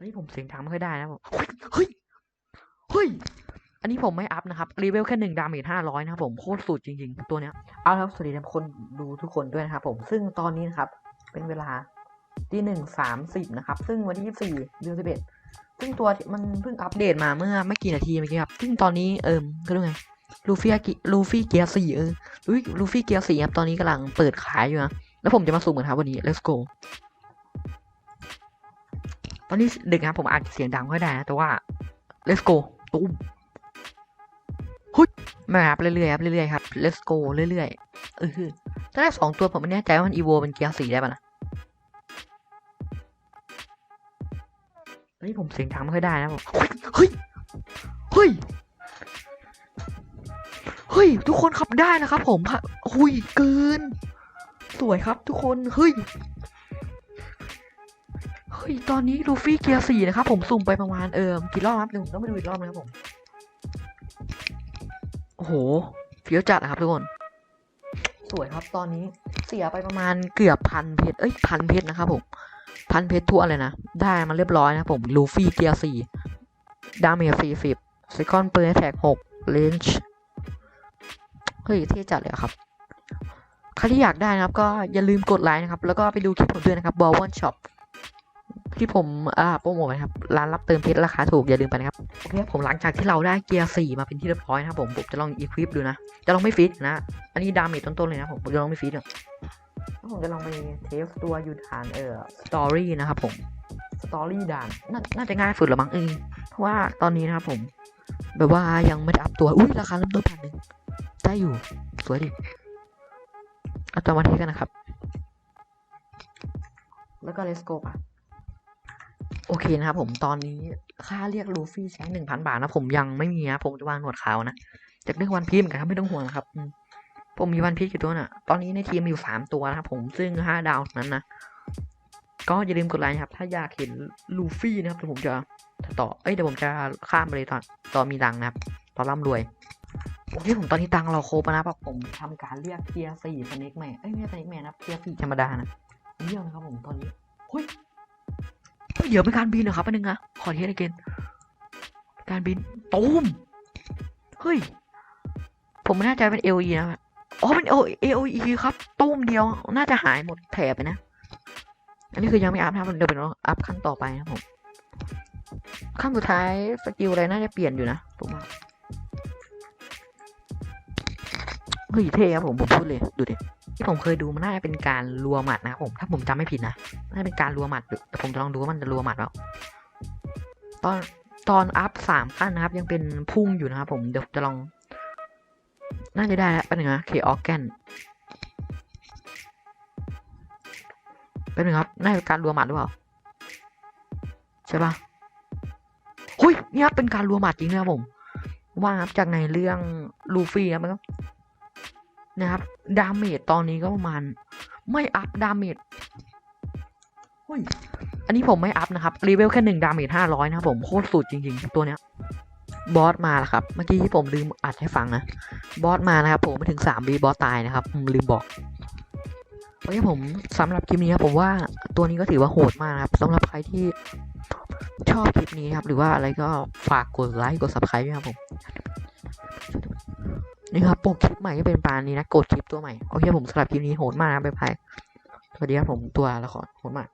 เฮ้ยผมเสียงดังไม่ค่อยได้นะผมเฮ้ยเฮ้ยเฮ้ยอันนี้ผมไม่อัพนะครับ รีเวลแค่หนึ่งดาเมจห้าร้อยนะครับผมโคตรสุดจริง ๆ ตัวเนี้ย เอาละครับสวัสดีทุกคนดูทุกคนด้วยนะครับผมซึ่งตอนนี้นะครับ เป็นเวลาที่หนึ่งสามสิบนะครับ ซึ่งวันที่ยี่สี่เดือนสิบเอ็ดซึ่งตัวมันเพิ่งอัปเดตมาเมื่อไม่กี่นาทีเมื่อกี้ครับซึ่งตอนนี้เอิมก็รู้ไงลูฟี่กิลูฟี่เกียร์สี่เออลูฟี่ลูฟี่เกียร์สี่ครับตอนนี้กำลังเปิดขายอยู่นะแล้วผมจะมาสุ่มกันครับวันนี้ let's go ตอนนี้ดึกนะครับผมอาจจะเสียงดังไม่ได้นะแต่ว่า let's go ตุ้มหุ้ยมาครับเรื่อยๆครับเรื่อยๆครับ let's go เรื่อยๆเออถ้าได้สองตัวผมไม่แน่ใจว่ามันอีโวเป็นเกียร์สี่ได้ป่ะนะเฮ้ยผมเสียงดังไม่ค่อยได้นะผมเฮ้ยเฮ้ยเฮ้ยเฮ้ยทุกคนขับได้นะครับผมฮะหุยเกิน สวยครับทุกคนเฮ้ย เฮ้ยตอนนี้ลูฟี่เกียร์สี่นะครับผมสุ่มไปประมาณเออกี่รอบครับเดี๋ยวผมต้องไปดูอีกรอบนะครับผม โอ้โหเฟี้ยวจัดนะครับทุกคน สวยครับตอนนี้เสียไปประมาณเกือบพันเพชรเอ้ยพันเพชรนะครับผมพันเพชรทั่วเลยนะ ได้มาเรียบร้อยนะผมลูฟี่เกียร์สี่ดาเมจสี่สิบเซคอนเปิร์แท็กหกเลนจ์เฮ้ยเท่จัดเลยอะครับใครที่อยากได้นะครับ ก็อย่าลืมกดไลค์นะครับ แล้วก็ไปดูคลิปผมด้วยนะครับบอลวันช็อป ที่ผมอ่าโปรโมทนะครับร้านรับเติมเพชรราคาถูกอย่าลืมไปนะครับโอเคครับผมหลังจากที่เราได้เกียร์สี่มาเป็นที่เรียบร้อยนะครับผมผมจะลองอีควิปดูนะ จะลองไม่ฟิตนะ อันนี้ดาเมจต้นๆเลยนะผมผมจะลองไม่ฟิตอะแล้วผมจะลองไปเทสตัวอยู่ฐานเอ่อสตอรี่นะครับผมสตอรี่ด่านนาน่าจะง่ายสุดละมั้งเออเพราะว่าตอนนี้นะครับผม แบบว่ายังไม่ได้อัพตัวอุ้ยราคาเริ่มต้นพันหนึ่งได้อยู่สวยดิเอาตัวมาเทสกันนะครับ แล้วก็ let's go ป่ะ โอเคนะครับผมตอนนี้ค่าเรียกลูฟี่ใช้หนึ่งพันบาทนะผมยังไม่มีนะผมจะวางหนวดขาวนะจากเรื่องวันพีมกันครับไม่ต้องห่วงนะครับผมมีวันพีชกี่ตัวน่ะ ตอนนี้ในทีมมีอยู่สามตัวนะครับผมซึ่งห้าดาวนั้นนะก็อย่าลืมกดไลค์ครับ ถ้าอยากเห็นลูฟี่นะครับเดี๋ยวผมจะต่อเอ้ยเดี๋ยวผมจะข้ามไปเลยตอนตอนมีตังนะครับ ตอนร่ำรวยโอเคผมตอนนี้ตังเราครบนะครับผมทำการเรียกเทียร์สี่สเน็กแมนเอ้ยไม่ใช่สเน็กแมนนะเทียร์สี่ธรรมดานะเยี่ยมนะครับผมตอนนี้เฮ้ย เฮ้ยเดี๋ยวเป็นการบินเหรอครับอันนึงนะขอเทสอีกเกนการบินตูมเฮ้ย ผมไม่แน่ใจเป็น LE นะอ๋อเป็น AOE ครับตูมเดียวน่าจะหายหมดแถบไปนะ อันนี้คือยังไม่อัพนะครับเดี๋ยวเป็นอัพขั้นต่อไปนะผมขั้นสุดท้ายสกิลอะไรน่าจะเปลี่ยนอยู่นะผมว่าเฮ้ยเท่ครับผมผมพูดเลยดูดิ ที่ผมเคยดูมันน่าจะเป็นการรัวหมัดนะครับผม ถ้าผมจำไม่ผิดนะน่าจะเป็นการรัวหมัดแต่ผมจะลองดูว่ามันจะรัวหมัดเปล่าตอนตอนอัพสามขั้นนะครับ ยังเป็นพุ่งอยู่นะครับผมเดี๋ยวจะลอง น่าจะได้แล้วเป็นไงเคออแกนเป็นไงครับน่าจะเป็นการรัวหมัดหรือเปล่าใช่ปะเฮ้ยเนี่ยเป็นการรัวหมัดจริงนะครับผมว่าครับจากในเรื่องลูฟี่ครับมันก็ นะครับดาเมจตอนนี้ก็ประมาณไม่อัพดาเมจเฮ้ยอันนี้ผมไม่อัพนะครับรีเวลแค่หนึ่งดาเมจห้าร้อยนะครับผมโคตรสุดจริงๆ ตัวเนี้ยบอสมาแล้วครับ เมื่อกี้ที่ผมลืมอัดให้ฟังนะบอสมานะครับผมไปถึงสามวีบอสตายนะครับผมลืมบอกโอเคผมสำหรับคลิปนี้ครับผมว่าตัวนี้ก็ถือว่าโหดมากนะครับสำหรับใครที่ชอบคลิปนี้ครับ หรือว่าอะไรก็ฝากกดไลค์กด subscribe ด้วยครับผม นี่ครับ โปรคลิปใหม่ก็เป็นปานนี้นะ กดคลิปตัวใหม่ โอเคผมสำหรับคลิปนี้โหดมากนะบ๊ายบายสวัสดีครับผมตัวละครโหดมาก